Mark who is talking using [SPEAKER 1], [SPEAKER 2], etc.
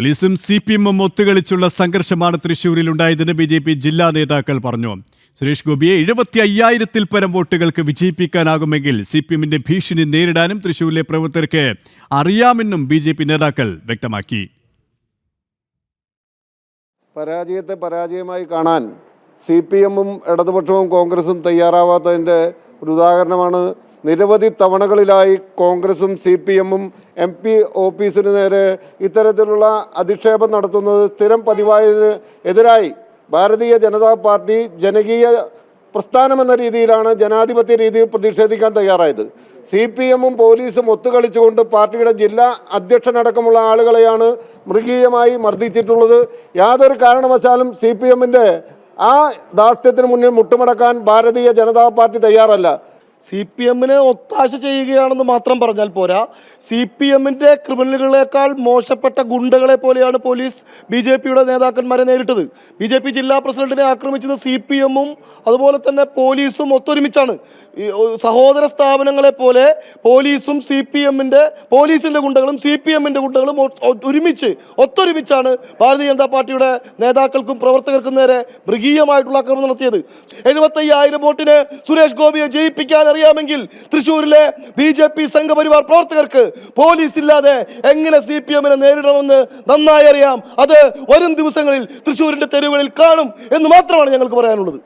[SPEAKER 1] പോലീസും C P എമ്മും ഒത്തുകളിച്ചുള്ള സംഘർഷമാണ് തൃശൂരിൽ ഉണ്ടായതെന്ന് ബി ജെ പി ജില്ലാ നേതാക്കൾ പറഞ്ഞു. സുരേഷ് ഗോപിയെ എഴുപത്തി അയ്യായിരത്തിൽ പരം വോട്ടുകൾക്ക് വിജയിപ്പിക്കാനാകുമെങ്കിൽ സി പി എമ്മിന്റെ ഭീഷണി നേരിടാനും തൃശൂരിലെ പ്രവർത്തകർക്ക് അറിയാമെന്നും ബി ജെ പി നേതാക്കൾ വ്യക്തമാക്കി.
[SPEAKER 2] പരാജയത്തെ പരാജയമായി കാണാൻ സി പി എമ്മും ഇടതുപക്ഷവും കോൺഗ്രസും തയ്യാറാവാത്തതിന്റെ ഒരു ഉദാഹരണമാണ് നിരവധി തവണകളിലായി കോൺഗ്രസും സി പി എമ്മും എം പി ഓഫീസിന് നേരെ ഇത്തരത്തിലുള്ള അധിക്ഷേപം നടത്തുന്നത് സ്ഥിരം പതിവായതിന് എതിരായി ഭാരതീയ ജനതാ പാർട്ടി ജനകീയ പ്രസ്ഥാനമെന്ന രീതിയിലാണ് ജനാധിപത്യ രീതിയിൽ പ്രതിഷേധിക്കാൻ തയ്യാറായത്. സി പി എമ്മും പോലീസും ഒത്തുകളിച്ചുകൊണ്ട് പാർട്ടിയുടെ ജില്ലാ അധ്യക്ഷനടക്കമുള്ള ആളുകളെയാണ് മൃഗീയമായി മർദ്ദിച്ചിട്ടുള്ളത്. യാതൊരു കാരണവശാലും സി പി എമ്മിന്റെ ആ ദാർഢ്യത്തിന് മുന്നിൽ മുട്ടുമടക്കാൻ ഭാരതീയ ജനതാ പാർട്ടി തയ്യാറല്ല.
[SPEAKER 3] സി പി എമ്മിനെ ഒത്താശ ചെയ്യുകയാണെന്ന് മാത്രം പറഞ്ഞാൽ പോരാ. സി പി എമ്മിന്റെ ക്രിമിനലുകളെക്കാൾ മോശപ്പെട്ട ഗുണ്ടകളെ പോലെയാണ് പോലീസ് ബി ജെ പിയുടെ നേതാക്കന്മാരെ നേരിട്ടത്. ബി ജെ പി ജില്ലാ പ്രസിഡന്റിനെ ആക്രമിച്ചത് സി പി എമ്മും അതുപോലെ തന്നെ പോലീസും ഒത്തൊരുമിച്ചാണ്. സഹോദര സ്ഥാപനങ്ങളെ പോലെ പോലീസും സി പി എമ്മിന്റെ പോലീസിന്റെ ഗുണ്ടകളും സി പി എമ്മിന്റെ ഗുണ്ടകളും ഒരുമിച്ച് ഒത്തൊരുമിച്ചാണ് ഭാരതീയ ജനതാ പാർട്ടിയുടെ നേതാക്കൾക്കും പ്രവർത്തകർക്കും നേരെ മൃഗീയമായിട്ടുള്ള ആക്രമണം നടത്തിയത്. എഴുപത്തയ്യായിരം വോട്ടിന് സുരേഷ് ഗോപിയെ ജയിപ്പിക്കാൻ അറിയാമെങ്കിൽ തൃശ്ശൂരിലെ ബി ജെ പി സംഘപരിവാർ പ്രവർത്തകർക്ക് പോലീസ് ഇല്ലാതെ എങ്ങനെ സി പി എമ്മിനെ നേരിടണമെന്ന് നന്നായി അറിയാം. അത് വരും ദിവസങ്ങളിൽ തൃശ്ശൂരിന്റെ തെരുവുകളിൽ കാണും എന്ന് മാത്രമാണ് ഞങ്ങൾക്ക് പറയാനുള്ളത്.